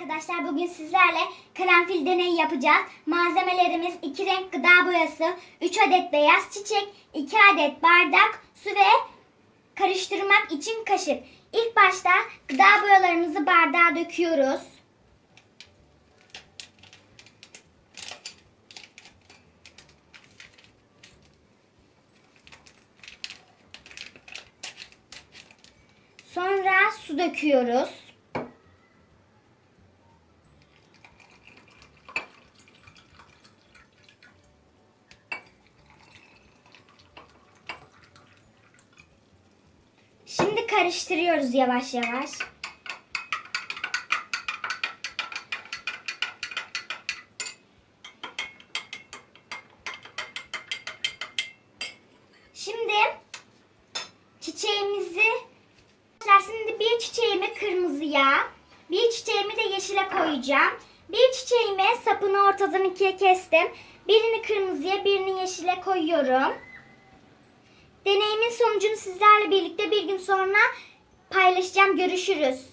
arkadaşlar bugün sizlerle karanfil deneyi yapacağız. Malzemelerimiz 2 renk gıda boyası, 3 adet beyaz çiçek, 2 adet bardak, su ve karıştırmak için kaşık. İlk başta gıda boyalarımızı bardağa döküyoruz. Sonra su döküyoruz. Şimdi karıştırıyoruz yavaş yavaş. Şimdi çiçeğimizi şimdi bir çiçeğimi kırmızıya, bir çiçeğimi de yeşile koyacağım. Bir çiçeğimi sapını ortadan ikiye kestim. Birini kırmızıya, birini yeşile koyuyorum. Deneyimin sonucunu sizlerle birlikte bir gün sonra paylaşacağım. Görüşürüz.